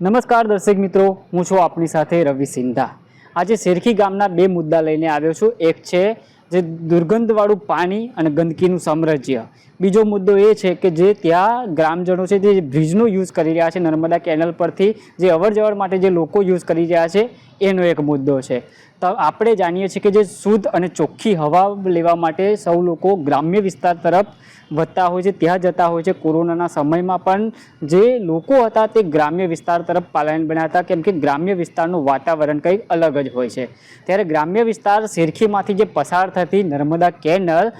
નમસ્કાર દર્શક મિત્રો, હું છું આપની સાથે રવિ સિંધા. આજે શેરખી ગામના બે મુદ્દા લઈને આવ્યો છું. એક છે જે દુર્ગંધવાળું પાણી અને ગંદકીનું સામ્રાજ્ય. બીજો મુદ્દો એ છે કે જે ત્યાં ગ્રામજનો છે, જે બ્રિજનો યુઝ કરી રહ્યા છે નર્મદા કેનલ પરથી, જે અવર જવર માટે જે લોકો યુઝ કરી રહ્યા છે એનો એક મુદ્દો છે. તો આપણે જાણીએ છીએ કે જે શુદ્ધ અને ચોખ્ખી હવા લેવા માટે સૌ લોકો ગ્રામ્ય વિસ્તાર તરફ વધતા હોય છે, ત્યાં જતા હોય છે. કોરોનાના સમયમાં પણ જે લોકો હતા તે ગ્રામ્ય વિસ્તાર તરફ પાલાયન બન્યા હતા. કેમ કે ગ્રામ્ય વિસ્તારનું વાતાવરણ કંઈક અલગ જ હોય છે. ત્યારે ગ્રામ્ય વિસ્તાર શેરખીમાંથી જે પસાર થતી નર્મદા કેનલ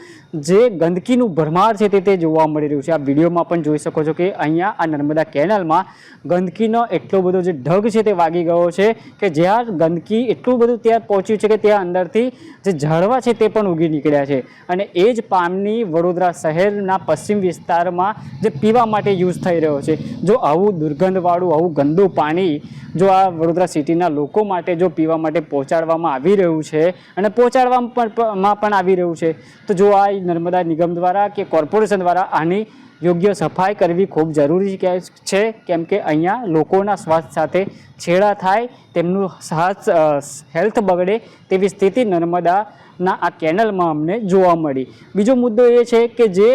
જે ગંદકીનું ભરમાર છે તે તે જોવા મળી રહ્યું છે. આ વિડીયોમાં પણ જોઈ શકો છો કે અહીંયા આ નર્મદા કેનલમાં ગંદકીનો એટલો બધો જે ઢગ છે તે વાગી ગયો છે કે જ્યાં ગંદકી એટલું બધું ત્યાં પહોંચ્યું છે કે ત્યાં અંદરથી જે ઝાડવા છે તે પણ ઉગી નીકળ્યા છે. અને એ જ પામની વડોદરા શહેરના પશ્ચિમ વિસ્તારમાં જે પીવા માટે યુઝ થઈ રહ્યો છે. જો આવું દુર્ગંધવાળું, આવું ગંદુ પાણી જો આ વડોદરા સિટીના લોકો માટે જો પીવા માટે પહોંચાડવામાં આવી રહ્યું છે અને પહોંચાડવામાં પણ પણ આવી રહ્યું છે, તો જો આ નર્મદા નિગમ દ્વારા કે કોર્પોરેશન દ્વારા આની યોગ્ય સફાઈ કરવી ખૂબ જરૂરી છે, કેમ કે અહીંયા લોકોના સ્વાસ્થ્ય સાથે છેડા થાય, તેમનું હેલ્થ બગડે તેવી સ્થિતિ નર્મદાના આ કેનલમાં અમને જોવા મળી. બીજો મુદ્દો એ છે કે જે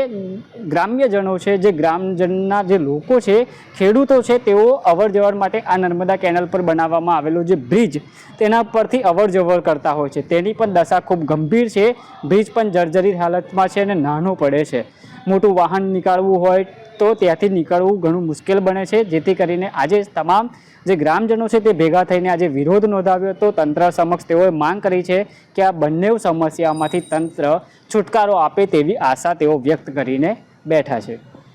ગ્રામ્યજનો છે, જે ગ્રામજનના જે લોકો છે, ખેડૂતો છે, તેઓ અવરજવર માટે આ નર્મદા કેનલ પર બનાવવામાં આવેલો જે બ્રિજ, તેના પરથી અવરજવર કરતા હોય છે. તેની પણ દશા ખૂબ ગંભીર છે. બ્રિજ પણ જર્જરિત હાલતમાં છે અને નાનો પડે છે. મોટું વાહન નીકાળવું હોય તો ત્યાંથી નીકળવું ઘણું મુશ્કેલ બને છે. જેથી કરીને આજે તમામ જે ગ્રામજનો છે તે ભેગા થઈને આજે વિરોધ નોંધાવ્યો હતો તંત્ર સમક્ષ તેઓએ માંગ કરી છે કે આ બંને સમસ્યામાંથી તંત્ર છુટકારો આપે તેવી આશા તેઓ વ્યક્ત કરીને બેઠા છે.